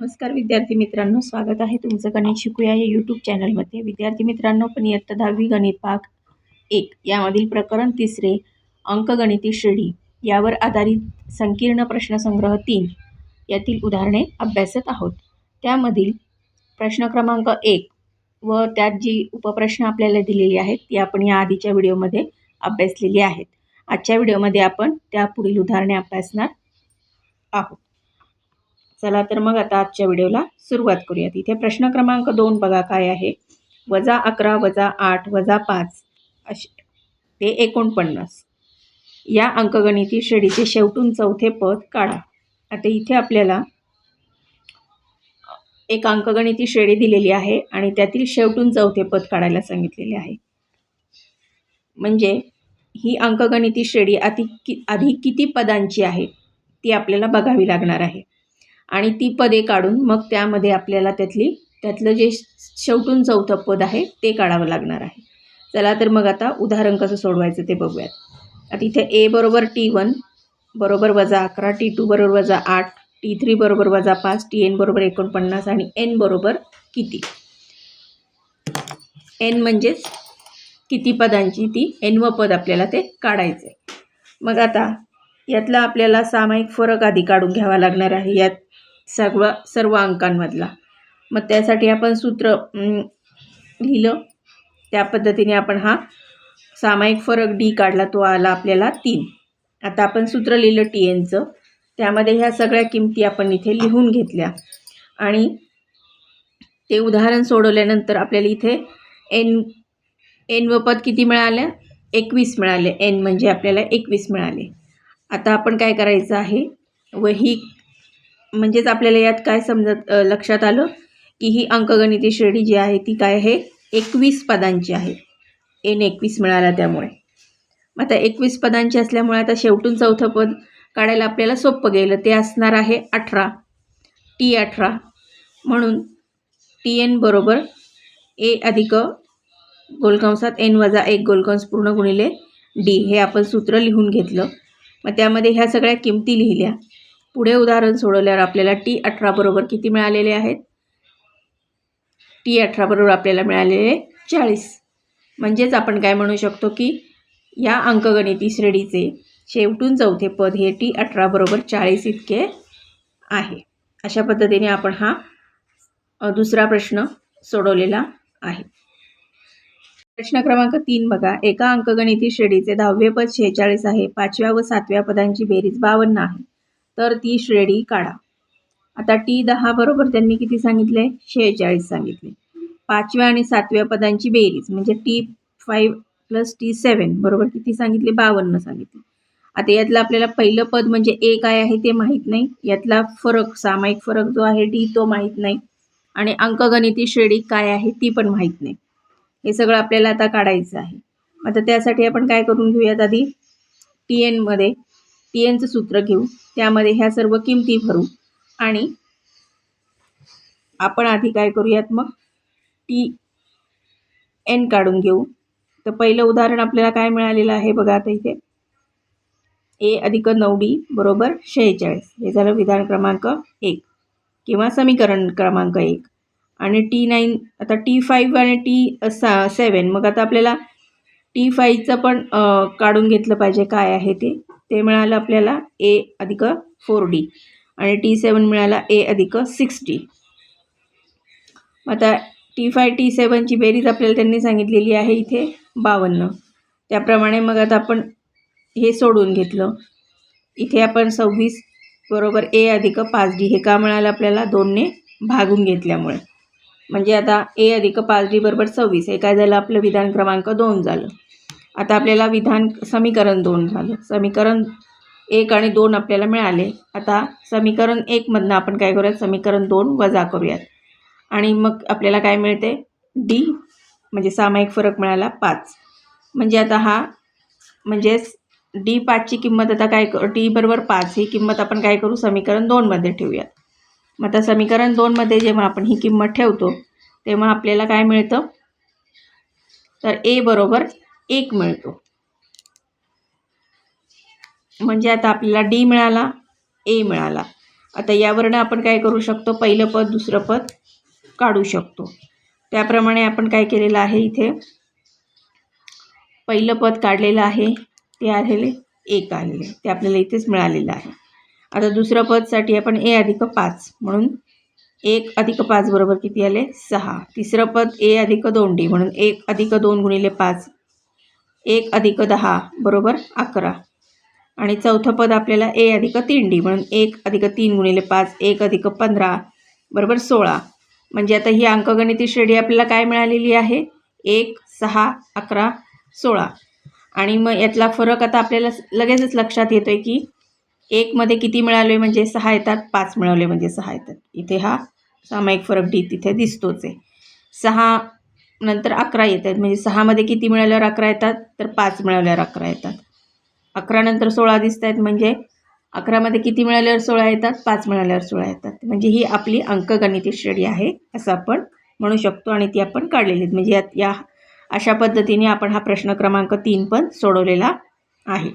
नमस्कार विद्यार्थी मित्रांनो स्वागत आहे तुमचं गणित शिकूया या यूट्यूब चॅनलमध्ये विद्यार्थी मित्रांनो पण इयत्ता दहावी गणित भाग एक यामधील प्रकरण तिसरे अंकगणिती श्रेणी यावर आधारित संकीर्ण प्रश्नसंग्रह तीन यातील उदाहरणे अभ्यासत आहोत. त्यामधील प्रश्न क्रमांक एक व त्यात जी उपप्रश्न आपल्याला दिलेली आहेत ती आपण या आधीच्या व्हिडिओमध्ये अभ्यासलेली आहेत. आजच्या व्हिडिओमध्ये आपण त्या पुढील उदाहरणे अभ्यासणार आहोत. चला तर मग आता आजच्या व्हिडिओला सुरुवात करूयात. इथे प्रश्न क्रमांक दोन बघा काय आहे. वजा अकरा वजा आठ वजा पाच असे ते एकोणपन्नास. या अंकगणिती श्रेणीचे शेवटून चौथे पद काढा. आता इथे आपल्याला एक अंकगणिती श्रेणी दिलेली आहे आणि त्यातील शेवटून चौथे पद काढायला सांगितलेले आहे. म्हणजे ही अंकगणिती श्रेणी आधी कि आधी किती पदांची आहे ती आपल्याला बघावी लागणार आहे. आणि ती पदे काढून मग त्यामध्ये आपल्याला त्यातली त्यातलं जे शेवटून चौथं पद आहे ते काढावं लागणार आहे. चला तर मग आता उदाहरण कसं सोडवायचं ते बघूयात. आता इथे ए बरोबर टी वन बरोबर वजा अकरा टी टू बरोबर वजा आठ टी थ्री बरोबर वजा पाच टी एन बरोबर एकोणपन्नास आणि एन बरोबर किती? एन म्हणजेच किती पदांची ती एन व पद आपल्याला ते काढायचं आहे मग आता यातला आपल्याला सामायिक फरक आधी काढून घ्यावा लागणार आहे. यात सर्व सर्व अंकांमधला. मग त्यासाठी आपण सूत्र लिहिलं. त्या पद्धतीने आपण हा सामायिक फरक डी काढला तो आला आपल्याला तीन. आता आपण सूत्र लिहिलं टी एनचं त्यामध्ये ह्या सगळ्या किमती आपण इथे लिहून घेतल्या. आणि ते उदाहरण सोडवल्यानंतर आपल्याला इथे एन एन व पद किती मिळाल्या? एकवीस मिळाले. एन म्हणजे आपल्याला एकवीस मिळाले. आता आपण काय करायचं आहे? व ही म्हणजेच आपल्याला यात काय समजत लक्षात आलं? की ही अंकगणिती श्रेणी जी आहे ती काय आहे? एकवीस पदांची आहे. एन एकवीस मिळाला त्यामुळे. मग आता एकवीस पदांची असल्यामुळे आता शेवटून चौथं पद काढायला आपल्याला सोपं गेलं. ते असणार आहे अठरा. टी अठरा. म्हणून टी एन बरोबर ए अधिक गोलकंसात एन वजा एक गोलकंस पूर्ण गुणिले डी. हे आपण सूत्र लिहून घेतलं. मग त्यामध्ये ह्या सगळ्या किमती लिहिल्या. पुढे उदाहरण सोडवल्यावर आपल्याला टी अठरा बरोबर किती मिळालेले आहेत? टी अठरा बरोबर आपल्याला मिळालेले चाळीस. म्हणजेच आपण काय म्हणू शकतो की या अंकगणिती श्रेणीचे शेवटून चौथे पद हे टी अठरा बरोबर चाळीस इतके आहे. अशा पद्धतीने आपण हा दुसरा प्रश्न सोडवलेला आहे. प्रश्न क्रमांक तीन बघा. एका अंकगणिती श्रेणीचे दहावे पद शेहेचाळीस आहे. पाचव्या व सातव्या पदांची बेरीज बावन्न आहे. तर ती श्रेणी काढा. आता टी दहा बरोबर त्यांनी किती सांगितले? शेहेचाळीस सांगितले. पाचव्या आणि सातव्या पदांची बेरीज म्हणजे T five plus T seven बरोबर किती सांगितले? बावन्न सांगितले. आता यातलं आपल्याला पहिलं पद म्हणजे ए काय आहे ते माहीत नाही. यातला फरक सामायिक फरक जो आहे डी तो माहीत नाही. आणि अंकगणिती श्रेणी काय आहे ती पण माहीत नाही. हे सगळं आपल्याला आता काढायचं आहे. आता त्यासाठी आपण काय करून घेऊयात आधी? टी एनमध्ये टी एनचं सूत्र घेऊ. त्यामध्ये ह्या सर्व किमती भरू. आणि आपण आधी काय करूयात मग? टी एन काढून घेऊ. तर पहिलं उदाहरण आपल्याला काय मिळालेलं आहे बघा आता इथे. ए अधिक नऊ डी बरोबर शेहेचाळीस. हे झालं विधान क्रमांक एक किंवा समीकरण क्रमांक एक. आणि टी नाईन आता टी फाईव्ह आणि टी सा सेवन मग आता आपल्याला टी फाईव्हचं पण काढून घेतलं पाहिजे. काय आहे ते? ते मिळालं आपल्याला ए अधिक फोर डी आणि टी सेवन मिळाला ए अधिक सिक्स डी आता टी फाय टी सेवनची बेरीज आपल्याला त्यांनी सांगितलेली आहे इथे बावन्न. त्याप्रमाणे मग आता आपण हे सोडून घेतलं. इथे आपण सव्वीस बरोबर ए अधिक पाच डी हे का मिळालं आपल्याला? दोनने भागून घेतल्यामुळे. म्हणजे आता ए अधिक पाच डी बरोबर सव्वीस. हे काय झालं? आपलं विधान क्रमांक दोन झालं. आता आपल्याला विधान समीकरण दोन झालं. समीकरण एक आणि दोन आपल्याला मिळाले. आता समीकरण एकमधनं आपण काय करूयात? समीकरण दोन वजा करूयात. आणि मग आपल्याला काय मिळते? डी म्हणजे सामायिक फरक मिळाला पाच. म्हणजे आता हा म्हणजेच डी पाचची किंमत आता काय डी बरोबर पाच ही किंमत आपण काय करू? समीकरण दोनमध्ये ठेवूयात. मग आता समीकरण दोनमध्ये जेव्हा आपण ही किंमत ठेवतो तेव्हा आपल्याला काय मिळतं? तर ए बरोबर एक मिळतो. म्हणजे आता आपल्याला डी मिळाला ए मिळाला. आता यावरनं आपण काय करू शकतो? पहिलं पद दुसरं पद काढू शकतो. त्याप्रमाणे आपण काय केलेलं आहे इथे? पहिलं पद काढलेलं आहे ते आलेले एक आलेले. ते आपल्याला इथेच मिळालेलं आहे. आता दुसरं पदसाठी आपण ए अधिक पाच म्हणून एक अधिक पाच बरोबर किती आले? सहा. तिसरं पद ए अधिक दोन डी म्हणून एक अधिक दोन गुणिले पाच एक अधिक दहा बरोबर अकरा. आणि चौथं पद आपल्याला ए अधिक तीन डी म्हणून एक अधिक तीन गुणिले पाच एक अधिक पंधरा बरोबर सोळा. म्हणजे आता ही अंकगणिती श्रेणी आपल्याला काय मिळालेली आहे? एक सहा अकरा सोळा. आणि मग यातला फरक आता आपल्याला लगेचच लक्षात येतो आहे की एकमध्ये किती मिळाले म्हणजे सहा येतात पाच मिळवले म्हणजे सहा येतात. इथे हा सामायिक फरक डी तिथे दिसतोच आहे. सहा नंतर अकरा येत आहेत म्हणजे सहामध्ये किती मिळाल्यावर अकरा येतात? तर पाच मिळाल्यावर अकरा येतात. अकरानंतर सोळा दिसत आहेत म्हणजे अकरामध्ये किती मिळाल्यावर सोळा येतात? पाच मिळाल्यावर सोळा येतात. म्हणजे ही आपली अंकगणिती श्रेणी आहे असं आपण म्हणू शकतो आणि ती आपण काढलेली आहेत. म्हणजे यात या अशा पद्धतीने आपण हा प्रश्न क्रमांक तीन पण सोडवलेला आहे.